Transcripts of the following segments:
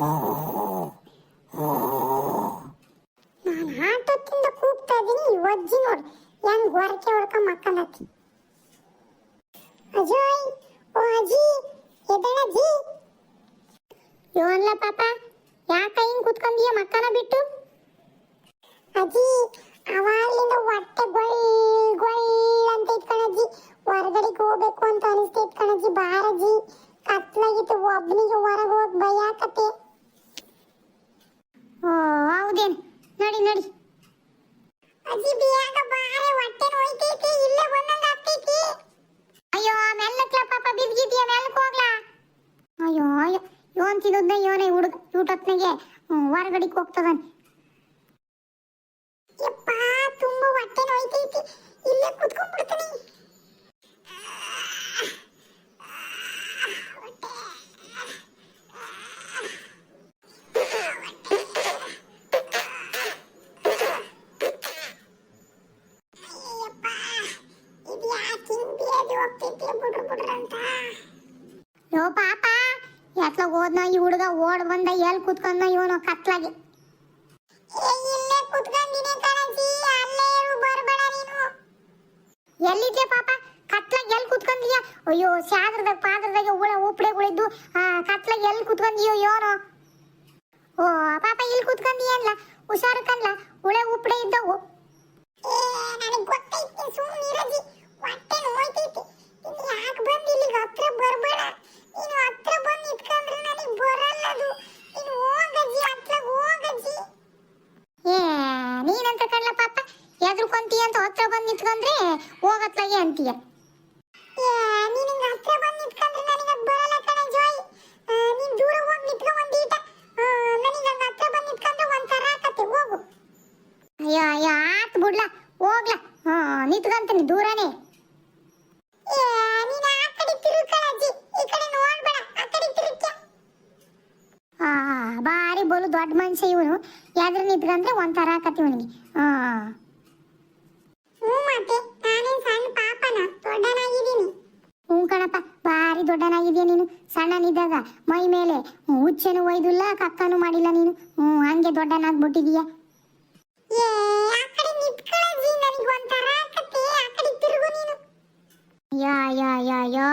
Oh. ಅಯ್ಯೋ ಅಯ್ಯೋ ಯೋನ್ ತಿನ್ನೋದ್ನ ಯೋನೇ ಹುಡುಗ ಊಟತ್ನಾಗೆ ಹೊರಗಡೆಗೆ ಹೋಗ್ತದಾನೆ. ಯಪ್ಪ, ತುಂಬಾ ಹೊಟ್ಟೆ ನೋಯ್ತೈತಿ. ಇಲ್ಲೇ ಕುತ್ಕೊಂಡ್ಬಿಡ್ತೀನಿ. ಯೋ, ಪಾಪ ಎತ್ಲ ಹೋದ್ನ, ಈ ಹುಡುಗ ಓಡ್ ಬಂದ, ಎಲ್ ಕುತ್ಕೊಂಡ ಇವನು ಕತ್ಲಾಗೆ. ಎಲ್ಲಿದ್ದೆ ಪಾಪ? ಕತ್ಲಾಗ ಎಲ್ಲಿ ಕುತ್ಕೊಂಡಿಯ ಅಯ್ಯೋ ಸಾದ್ರದಾಗ ಪಾದ್ರದಾಗ ಹುಳ ಉಪ್ಳೆಗಳಿದ್ದು ಆ, ಕತ್ಲಾಗ ಎಲ್ಲಿ ಕುತ್ಕೊಂಡಿಯೋ ಯೋನು ಓ, ಪಾಪ, ಇಲ್ಲಿ ಕುತ್ಕೊಂಡಿಯ ಅಲ್ಲ ಹುಷಾರು ಕನ್ಲ ಹುಳೆ ಉಪ್ಳೆ ಇದ್ದವು. ನನಗೆ ಗೊತ್ತೈತಿ ಸುಮ್ಮನೆ ಇರಜಿ ಹೊಟ್ಟೆ ನೋಯ್ತೈತಿ. ಯಾಕೆ ಬಂದು ಇಲ್ಲಿಗೆ ಹತ್ರ ಬರಬೇಡ? ನೀನು ಹತ್ರ ಬಂದು ನಿಂತ್ಕೊಂಡ್ರೆ ನನಗೆ ಬರಲ್ಲ ಅದು. ನೀನು ಹೋಗಜ್ಜಿ ಹತ್ರ ಹೋಗಜ್ಜಿ ಏ ನೀನಂತ ಕಣ್ಲ ಪಾಪ? ಎದ್ರುಕೊಂತೀಯ ಅಂತ ಹತ್ರ ಬಂದು ನಿಂತ್ಕೊಂಡ್ರೆ ಹೋಗತ್ಲಾಗೆ ಅಂತೀಯ? ಏ ನೀನಿಂಗ ಹತ್ರ ಬಂದು ನಿಂತ್ಕೊಂಡ್ರೆ ನನಗೆ ಅದು ಬರಲ್ಲ ಕಣ ಜೋಯ್. ನೀನು ನೀನ್ ದೂರ ಹೋಗಿ ನಿಂತ್ಕೊ ಒಂದೀಟ ನನಗೆ ಹಂಗೆ ಹತ್ರ ಬಂದು ನಿಂತ್ಕೊಂಡ್ರೆ ಒಂಥರ ಆಕತ್ತೆ ಹೋಗು. ಅಯ್ಯೋ ಅಯ್ಯೋ ಆತ್ ಬಿಡ್ಲ. ಹೋಗ್ಲ. ಹಾ ನಿಂತ್ಕೊಂತೀನಿ ದೂರನೇ. ಬಾರಿ ಬೋಲು ದೊಡ್ಡ ಮನುಷ್ಯ ಇವನು. ಯಾವ್ದ್ರ ನಿಂತ್ಕೊಂಡ್ರೆ ಒಂಥರ ಆಕತಿ ಇವನಿಗೆ. ಹಾ ಹ್ಞೂ ಮತ್ತೆ ನಾನೇನ್ ಸಣ್ಣ ಪಾಪನ ದೊಡ್ಡನಾಗಿದ್ದೀನಿ. ಹ್ಞೂ ಕಣಪ್ಪ ಭಾರಿ ದೊಡ್ಡನಾಗಿದೆಯಾ ನೀನು. ಸಣ್ಣನಿದ್ದಾಗ ಮೈ ಮೇಲೆ ಹುಚ್ಚೆನು ಒಯ್ದಿಲ್ಲ ಕಕ್ಕನು ಮಾಡಿಲ್ಲ ನೀನು. ಹ್ಞೂ ಹಂಗೆ ದೊಡ್ಡನಾಗ್ಬಿಟ್ಟಿದೀಯ. ಏ ಆ ಕಡೆ ನಿಂತ್ಕೊಳ್ಳಿ ನನಗೆ ಒಂಥರ ಆಕತ್ತೆ ಆ ಕಡೆ ತಿರುಗು ನೀನು ಯಾ ಯಾ ಯಾ ಯಾ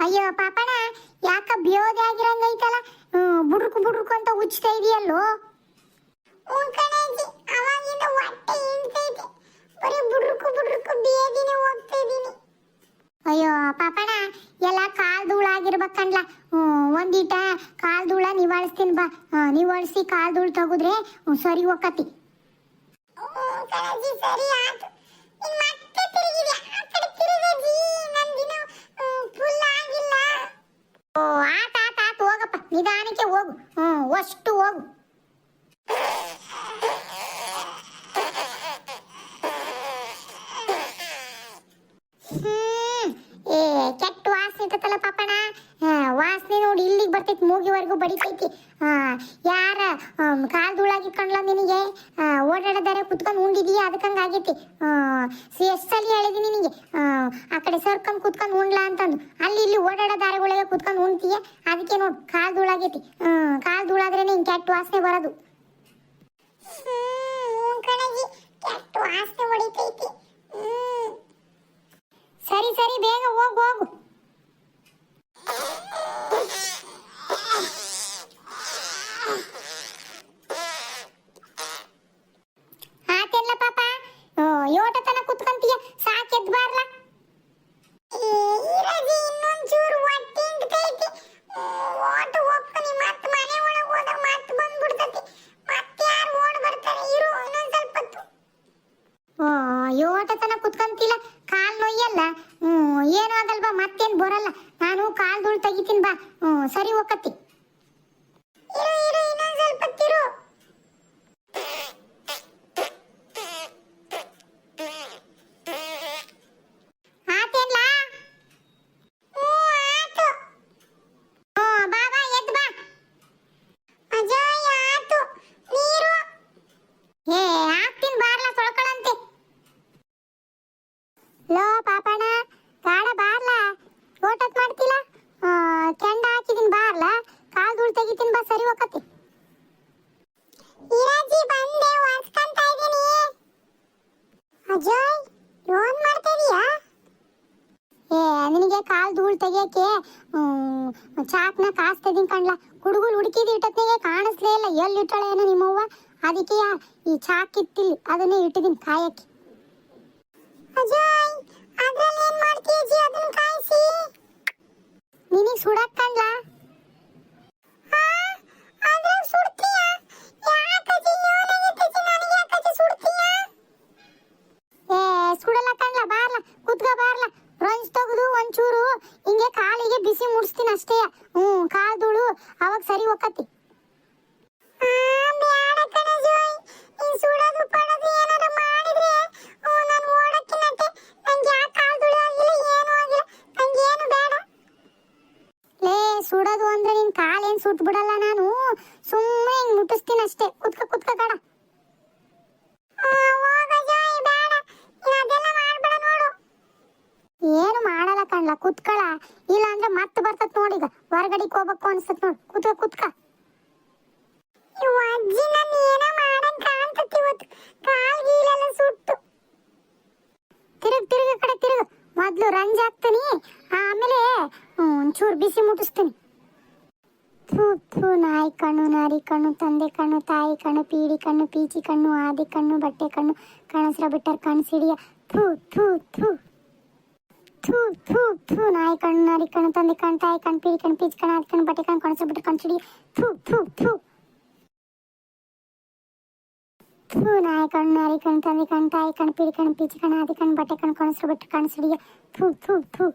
ಅಯ್ಯೋ ಪಾಪಣ ಯಾಕ ಬ್ಯೋದೆ ಆಗಿರಂಗೈತಲ್ಲ ಹ್ಮ್, ಬುಡ್ರುಕು ಬುಡ್ರುಕು ಅಂತ ಉಚ್ತಾ ಇದೆಯಲ್ಲೋ ಅವಾಗಿಂದ ಹೊಟ್ಟೆ ಹಿಂಡ್ತೈತೆ ಬರೀ ಬುಡ್ರುಕು ಬುಡ್ರುಕು ಬೇದಿನೇ ಹೋಗ್ತಾ ಇದೀನಿ ಅಯ್ಯೋ ಪಾಪಣ ಎಲ್ಲ ಕಾಲ್ ಆಗಿರ್ಬೇಕನ್ಲ ಒಂದೀಟ ಕಾಲ್ ಧೂಳ ನಿವಾಳಿಸ್ತೀನಿ ಬಾ. ನಿವಾಳಿಸಿ ಕಾಲ್ ಧೂಳ ತಗುದ್ರೆ ಸರಿ ಹೋಗತಿ ಸರಿ ಆಯ್ತು. ಮತ್ತೆ ತಿರುಗಿದೆ ಆ ಕಡೆ ತಿರುಗಜಿ ನಂದಿನ ಫುಲ್ ಆಗಿಲ್ಲ. ಓ ಆತ ಆತ ಆತ ಹೋಗಪ್ಪ. ನಿಧಾನಕ್ಕೆ ಹೋಗು. ಹ್ಮ್ ಅಷ್ಟು ಹೋಗು ಹ್ಮ್ ಏ ಕೆಟ್ಟ ವಾಸನೆ ಇರ್ತಲ್ಲ ಪಾಪಣ ಆ, ವಾಸನೆ ನೋಡಿ ಇಲ್ಲಿಗೆ ಬರ್ತೈತಿ ಆ, ಯಾರ ಕಾಲ್ ಧೂಳಾಗಿ ಕಣ್ಲ ನಿನಗೆ? ಓಡಾಡದಾರೆ ಕುತ್ಕೊಂಡು ಉಂಡಿದೀಯ ಅದಕ್ಕಂಗ ಆಗೈತಿ? ಎಷ್ಟು ಸಲ ಹೇಳಿದಿ ನಿನಗೆ? ಆ, ಕಡೆ ಸರ್ಕೊಂಡು ಕುತ್ಕೊಂಡು ಉಣ್ಲಾ ಅಂತಂದು. ಅಲ್ಲಿ ಇಲ್ಲಿ ಓಡಾಡೋ ದಾರಿಗಳಿಗೆ ಕುತ್ಕೊಂಡು ಉಣ್ತೀಯ ಅದಕ್ಕೆ ನೋಡು ಕಾಲ್ ಧೂಳಾಗೈತಿ. ಕಾಲ್ ಧೂಳಾದ್ರೆ ಹಿಂಗೆ ಕೆಟ್ಟ ವಾಸನೆ ಬರೋದು. ಹೊಡಿತೈತಿ. ಸರಿ ಸರಿ ಬೇಗ ಹೋಗು ಹೋಗು ಆತೆಲ್ಲ ಪಾಪ ಓ, ಯೋಟ ತನ ಕುತ್ಕೊಂತೀಯ ಸಾಕ್ ಎದ್ ಬಾರ್ಲ ಇನ್ನೊಂಚೂರು ಹೊಟ್ಟೆ ಹಿಂಡ್ತೈತಿ ಓಟ ಹೋಗ್ತಾನೆ ಮತ್ತೆ ಮನೆ ಒಳಗೆ ಹೋದ ಮತ್ತೆ ಬಂದ್ಬಿಡ್ತೈತಿ ಮತ್ತೆ ಯಾರು ಓಡ್ ಬರ್ತಾರೆ ಇರು ಇನ್ನೊಂದ್ ಸ್ವಲ್ಪ ಹೊತ್ತು ಓ ಯೋಟ ತನ ಕುತ್ಕೊಂತಿಲ್ಲ ಕಾಲ್ ನೋಯ್ಯಲ್ಲ ಹ್ಮ್ ಏನು ಆಗಲ್ವಾ ಮತ್ತೇನ್ ಬರಲ್ಲ. ನಾನು ಕಾಲ್ ಧೂಳ್ ತೆಗಿತೀನಿ ಬಾ. ಸರಿ ಹೋಗತ್ತಿ ಇರು ಇರು ಇನ್ನೊಂದು ಸ್ವಲ್ಪ ಹೊತ್ತಿರು ಆತೇನ್ಲಾ ಹ್ಞೂ ಆತು ಹ್ಞೂ ಬಾ ಬಾ ಎದ್ದು ಬಾ ಅಜಯ್ ಆತು ನೀರು ಏ ಹಾಕ್ತೀನಿ ಬಾರ್ಲ ತೊಳ್ಕೊಳಂತೆ ಲೋ ಪಾಪಣ್ಣ ಗಾಡ ಬಾರ್ಲ ಓಟತ್ ಮಾಡ್ತಿಲ್ಲ ಆ, ಕೆಂಡ ಹಾಕಿದೀನಿ ಬಾರ್ಲ ಕಾಯಕ್ಕೆ ಚಾಕ್ನ ಕಾಸ್ತಿದ್ದೀನಿ ಕಣ್ಲ. ಹುಡುಗರು ಹುಡುಕಿದ ಇಟ್ಟತ್ನಿಗೆ ಕಾಣಿಸ್ಲೇ ಇಲ್ಲ. ಎಲ್ಲಿ ಇಟ್ಟಳೆ ಏನೋ ನಿಮ್ಮವ್ವ. ಅದಕ್ಕೆ ಈ ಚಾಕ್ ಇತ್ತಿಲ್ಲಿ ಅದನ್ನೇ ಇಟ್ಟಿದ್ದೀನಿ ಕಾಯಕ್ಕೆ. ನಿನಗೆ ಸುಡಕ್ ಕಣ್ಲ? ಅದ್ರಾಗ ಸುಡ್ತೀಯ ಯಾಕಜ್ಜಿ ಯೋನಾಗಿತ್ತಜ್ಜಿ ನನಗೆ ಯಾಕಜ್ಜಿ ಸುಡ್ತೀಯ ಏ ಸುಡಲ್ಲ ಕಣ್ಲ ಬಾರ್ಲ ಕುತ್ಕ ಬಾರ್ಲ ರಂಜ್ ತೆಗೆದು ಒಂಚೂರು ಹಿಂಗೆ ಕಾಲಿಗೆ ಬಿಸಿ ಮುಡ್ಸ್ತೀನಿ ಅಷ್ಟೇ. ಹ್ಞೂ ಕಾಲ್ ಅವಾಗ ಸರಿ ಹೋಗತಿ ಸುಡೋದು ಅಂದ್ರೆ ನಿನ್ ಕಾಲೇನ್ ಸುಟ್ ಬಿಡಲ್ಲ ನಾನು. ಸುಮ್ಮನೆ ಹಿಂಗ್ ಮುಟ್ಟಿಸ್ತೀನಿ ಅಷ್ಟೇ. ಕುತ್ಕ ಕುತ್ಕ ಕಡ ಏನು ಮಾಡಲ್ಲ. ಕಣ್ಲ? ಕುತ್ಕಳ? ಇಲ್ಲ ಅಂದ್ರೆ ಮತ್ತೆ ಬರ್ತತ್ ನೋಡಿಗ ಹೊರಗಡೆಗೆ ಹೋಗ್ಬೇಕು ಅನ್ಸತ್ ನೋಡ್. ಕುತ್ಕ ಕುತ್ಕ. ಅಜ್ಜಿ ನಾನು ಏನೋ ಮಾಡಂಗ್ ಕಾಣ್ತತಿ ಇವತ್ತು. ಕಾಲ್ ಗೀಲೆಲ್ಲ ಸುಟ್ಟು. ತಿರುಗ್ ತಿರುಗ ಕಡೆ ತಿರುಗ. ಮೊದ್ಲು ರಂಜ್ ಹಾಕ್ತೀನಿ ಆಮೇಲೆ ಒಂಚೂರು ಬಿಸಿ ಮುಟ್ಟಿಸ್ತೀನಿ ಥೂ ಥೂ ನಾಯಿ ಕಣ್ಣು ನಾರಿ ಕಣ್ಣು ತಂದೆ ಕಣ್ಣು ತಾಯಿ ಕಣ್ಣು ಪೀಡಿ ಕಣ್ಣು ಪೀಚಿ ಕಣ್ಣು ಆದಿ ಕಣ್ಣು ಬಟ್ಟೆ ಕಣ್ಣು ಕಣಸ್ರ ಬಿಟ್ಟರ್ ಕಣ್ಸಿಡಿಯ ಥೂ ಥೂ ಥೂ. ಥೂ ಥೂ ಥೂ ನಾಯಿ ಕಣ್ಣು ನಾರಿ ಕಣ್ಣು ತಂದೆ ಕಣ್ಣು ತಾಯಿ ಕಣ್ಣು ಪೀಡಿ ಕಣ್ಣು ಪೀಚಿ ಕಣ್ಣು ಆದಿ ಕಣ್ಣು ಬಟ್ಟೆ ಕಣ್ಣು ಕಣಸ್ರ ಬಿಟ್ಟರ್ ಕಣ್ಣು ಸಿಡಿಯ ಥೂ ಥೂ ಥೂ. ಥೂ ನಾಯಿ ಕಣ್ಣು ನಾರಿ ಕಣ್ಣು ತಂದೆ ಕಣ್ಣು ತಾಯಿ ಕಣ್ಣು ಪೀಡಿ ಕಣ್ಣು ಪೀಚಿ ಕಣ್ಣು ಆದಿ ಕಣ್ಣು ಬಟ್ಟೆ ಕಣ್ಣು ಕಣಸ್ರ ಬಿಟ್ಟರ್ ಕಣ್ಣು ಸಿಡಿಯ ಥೂ ಥೂ ಥೂ.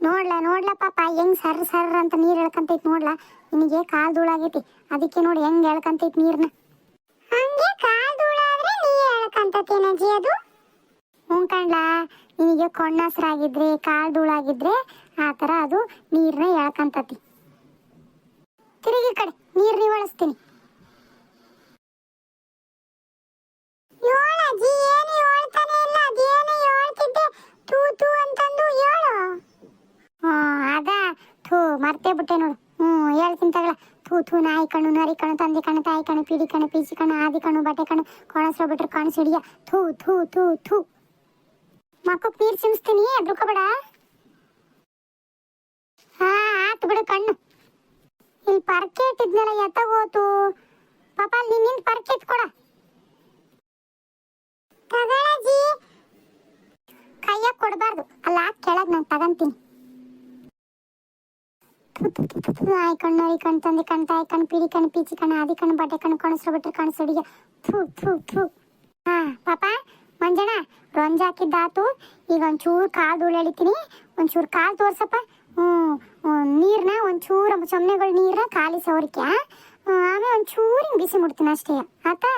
ನೋಡ್ಲಾ ನೋಡ್ಲಾ ಪಾಪ ಹೆಂಗ್ ಸರ್ ಸರ್ ಅಂತ ನೀರ್ ಎಳ್ಕಂತೈತ್ ನೋಡ್ಲಾ? ನಿನಗೆ ಕಾಲ್ ಧೂಳಾಗೈತಿ ಅದಕ್ಕೆ ನೋಡಿ ಹೆಂಗ್ ಎಳ್ಕಂತೈತ್ ನೀರ್ನ. ಹಂಗೆ ಕಾಲ್ ಧೂಳಾದ್ರೆ ನೀ ಎಳ್ಕಂತತೇನಜ್ಜಿ ಅದು? ಹ್ಞೂ ಕಣ್ಲಾ. ನಿನಗೆ ಕೊಣ್ಣಸರಾಗಿದ್ರೆ ಕಾಳು ಧೂಳಾಗಿದ್ರೆ ಆ ಥರ ಅದು ನೀರ್ನ ಎಳ್ಕಂತತಿ ತಿರುಗಿ ಕಡೆ ನೀರ್ ನಿವಳಿಸ್ತೀನಿ ಯೋಳಜ್ಜಿ ಏನು ಹೇಳ್ತಾನೆ ಇಲ್ಲ, ಅದೇನು ಹೇಳ್ತಿದ್ದೆ? ತೂ ತೂ ಅಂತಂದು ಹೇಳು. ಹಾ ಅದ, ಥೂ, ಮರ್ತೇ ಬಿಟ್ಟೆ ನೋಡು. ಹ್ಞೂ, ಹೇಳ್ತೀನಿ ತಗಳ ಥೂ ಥೂ, ನಾಯಿ ಕಣ್ಣು, ನರಿ ಕಣ್ಣು, ತಂದಿ ಕಣ್ಣು, ತಾಯಿ ಕಣ್ಣು, ಪೀಡಿ ಕಣ್ಣು ಪೀಚಿ ಕಣ್ಣು, ಆದಿ ಕಣ್ಣು, ಬಟ್ಟೆ ಕಣ್ಣು ಕೊಣಸ್ರ ಬಿಟ್ರೆ ಕಣ್ಣು ಸಿಡಿಯ. ಥೂ ಥೂ ಥೂ ಥೂ. ಮಕ್ಕಕ್ ನೀರ್ ಚಿಮ್ಸ್ತೀನಿ, ಎದ್ರುಕೋಬೇಡ. ಹಾ, ಆತ್ ಬಿಡು ಕಣ್ಣು. ಇಲ್ಲಿ ಪರ್ಕೆ ಇಟ್ಟಿದ್ನಲ್ಲ ಎತ್ತಗೋತು. ಪಾಪ, ಅಲ್ಲಿ ನಿನ್ನಿಂದ ಪರ್ಕೆ ಎತ್ಕೊಡ ತಗಳಜ್ಜಿ ಕೈಯಾಗ ಕೊಡಬಾರ್ದು. ಅಲ್ಲ ಕೆಳಗ್ ನಾನು ತಗಂತೀನಿ. ಆಯ್ ಕಣ್ಣು, ಈ ಕಣ್ ತಂದೆ ಕಣ್ ತಾಯಿ ಕಣ್ ಪಿಡಿ ಕಣ್ ಪೀಚಿ ಕಣ್ ಆದಿ ಕಣ್ ಬಟ್ಟೆ ಕಣ್ ಕಣಸ್ರು ಬಿಟ್ರೆ ಕಣಸುಡಿಗೆ ಥೂ ಥೂ ಥೂ. ಹಾ, ಪಾಪ. ಮಂಜಣ್ಣ, ರಂಜ್ ಹಾಕಿದ್ದಾತು. ಈಗ ಒಂಚೂರು ಕಾಲು ಧೂಳು ಎಳಿತೀನಿ ಒಂಚೂರು ಕಾಲು ತೋರ್ಸಪ್ಪ. ಹ್ಞೂ ನೀರನ್ನ ಒಂಚೂರು ಸೊಮ್ಮೆಗಳು ನೀರನ್ನ ಖಾಲಿ ಸೋರಿಕೆ ಆಮೇಲೆ ಒಂಚೂರು ಬಿಸಿ ಮುಡ್ತೀನಿ ಅಷ್ಟೇ. ಆತಾ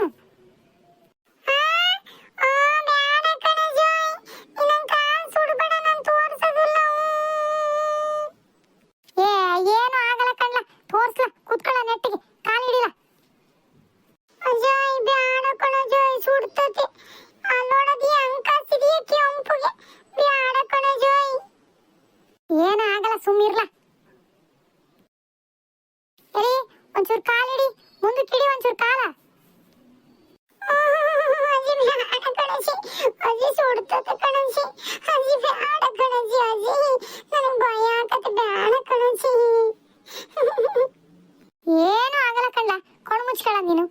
ಏನು ಆಗಲ್ಲ ಕಣ್ಣ. ಕಣ್ಣು ಮುಚ್ಕೊಳ ನೀನು.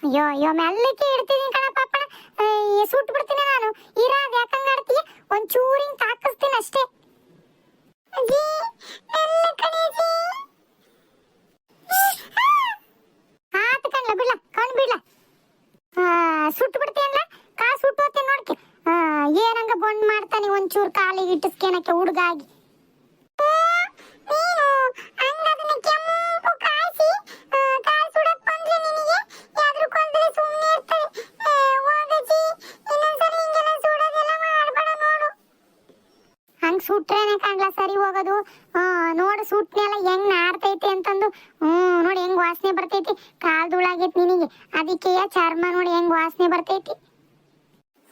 ಅಯ್ಯೋ ಅಯ್ಯೋ ಮೆಲ್ಲಕ್ಕೆ ಇಡ್ತೀನಿ ಕಣ ಪಾಪಣ ಸುಟ್ಟು ಬಿಡ್ತೀನಿ ಹಿಂಗ್ ತಾಕಿಸ್ತೀನಿ ಅಷ್ಟೇ. ಆತ ಕಣ್ಲ, ಬಿಡ್ಲ, ಕಣ್ ಬಿಡ್ಲ. ಸುಟ್ಟು ಬಿಡ್ತೀಯಲ್ಲ? ಕಾ ಸುಟ್ಟು ಹೋಗ್ತೀನಿ ನೋಡ್ಕೆ. ಏನಂಗ ಬೊಂಡ್ ಮಾಡ್ತಾನೆ ಒಂಚೂರು ಕಾಲಿಗೆ ಇಟ್ಟಿಸ್ಕೇನಕ್ಕೆ ಹುಡುಗಾಗಿ ವಾಸನೆ ಬರ್ತೈತಿ ಕಾಲ್ ನಿನಗೆ. ಅದಕ್ಕೆ ಚರ್ಮ ನೋಡಿ ಹೆಂಗ್ ವಾಸನೆ ಬರ್ತೈತಿ?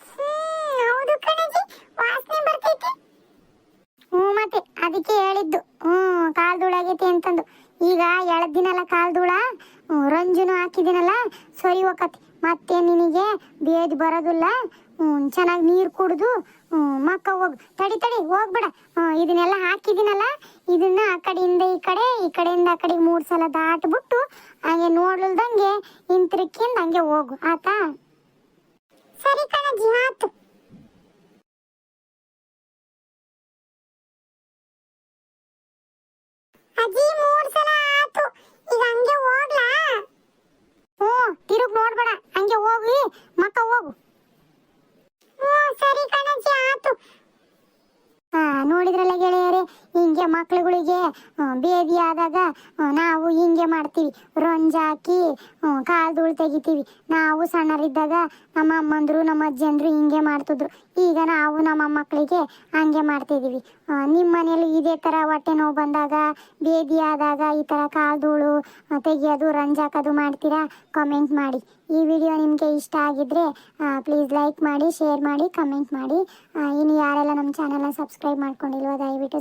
ಹ್ಮ್, ಹೌದು ಕಣಜಿ ವಾಸನೆ ಬರ್ತೈತಿ. ಹ್ಞೂ ಮತ್ತೆ ಅದಕ್ಕೆ ಹೇಳಿದ್ದು ಹ್ಞೂ ಕಾಲ್ ಧೂಳಾಗೈತಿ ಅಂತಂದು. ಈಗ ಎಳ್ದಿನಲ್ಲ ಕಾಲ್ ಧೂಳ ರಂಜುನು ಹಾಕಿದಿನಲ್ಲ ಸರಿ ಹೋಕತಿ. ಮತ್ತೆ ನಿನಗೆ ಬೇದ್ ಬರೋದಿಲ್ಲ ಚೆನ್ನಾಗಿ ನೀರು ಕುಡಿದು ಮಕ್ಕ ಹೋಗು ತಡಿ ತಡಿ, ಹೋಗ್ಬೇಡ. ಇದನ್ನೆಲ್ಲ ಹಾಕಿದಿನಲ್ಲ ಇದನ್ನ ಆ ಕಡೆಯಿಂದ ಈ ಕಡೆ, ಈ ಕಡೆಯಿಂದ ಆ ಕಡೆ ಮೂರು ಸಲ ದಾಟ್ಬಿಟ್ಟು ಹಾಗೆ ನೋಡ್ಲ್ದಂಗೆ ಹಿಂತಿರುಕಿಂದ ಹಂಗೆ ಹೋಗು, ಆತಾ? ಸರಿ ಕಣಜ್ಜಿ, ಆತು. ಅಜ್ಜಿ, ಮೂರು ಸಲ ಆತು. ಈಗ ಹಂಗೆ ಹೋಗ್ಲಾ? ಹ್ಞೂ ತಿರುಗ್ ನೋಡ್ಬೇಡ. ಹಂಗೆ ಹೋಗಿ ಮಕ್ಕ ಹೋಗು. ಸರಿ ಕಣಜ್ಜಿ ಆತು. ಹಾ ನೋಡಿದ್ರಲ್ಲ ಗೆಳೆಯರೇ ಹಿಂಗೆ ಮಕ್ಳುಗಳಿಗೆ ಬೇಬಿ ಆದಾಗ ನಾವು ಹಿಂಗೆ ಮಾಡ್ತೀವಿ. ರಂಜ ಹಾಕಿ ಕಾಲು ಧೂಳು ತೆಗಿತೀವಿ. ನಾವು ಸಣ್ಣರಿದ್ದಾಗ ನಮ್ಮ ಅಮ್ಮಂದರು, ನಮ್ಮ ಅಜ್ಜಂದ್ರು ಹಿಂಗೆ ಮಾಡ್ತಿದ್ರು. ಈಗ ನಾವು ನಮ್ಮ ಮಕ್ಕಳಿಗೆ ಹಂಗೆ ಮಾಡ್ತಿದ್ದೀವಿ ನಿಮ್ಮ ಮನೇಲಿ ಇದೇ ಥರ ಹೊಟ್ಟೆ ನೋವು ಬಂದಾಗ ಬೇದಿ ಆದಾಗ ಈ ಥರ ಕಾಲು ಧೂಳು ತೆಗಿಯೋದು, ರಂಜ ಹಾಕೋದು ಮಾಡ್ತೀರಾ? ಕಮೆಂಟ್ ಮಾಡಿ. ಈ ವಿಡಿಯೋ ನಿಮಗೆ ಇಷ್ಟ ಆಗಿದ್ರೆ ಪ್ಲೀಸ್ ಲೈಕ್ ಮಾಡಿ ಶೇರ್ ಮಾಡಿ ಕಮೆಂಟ್ ಮಾಡಿ. ಇನ್ನು ಯಾರೆಲ್ಲ ನಮ್ಮ ಚಾನಲ್ನ ಸಬ್ಸ್ಕ್ರೈಬ್ ಮಾಡ್ಕೊಂಡಿಲ್ವೋ, ದಯವಿಟ್ಟು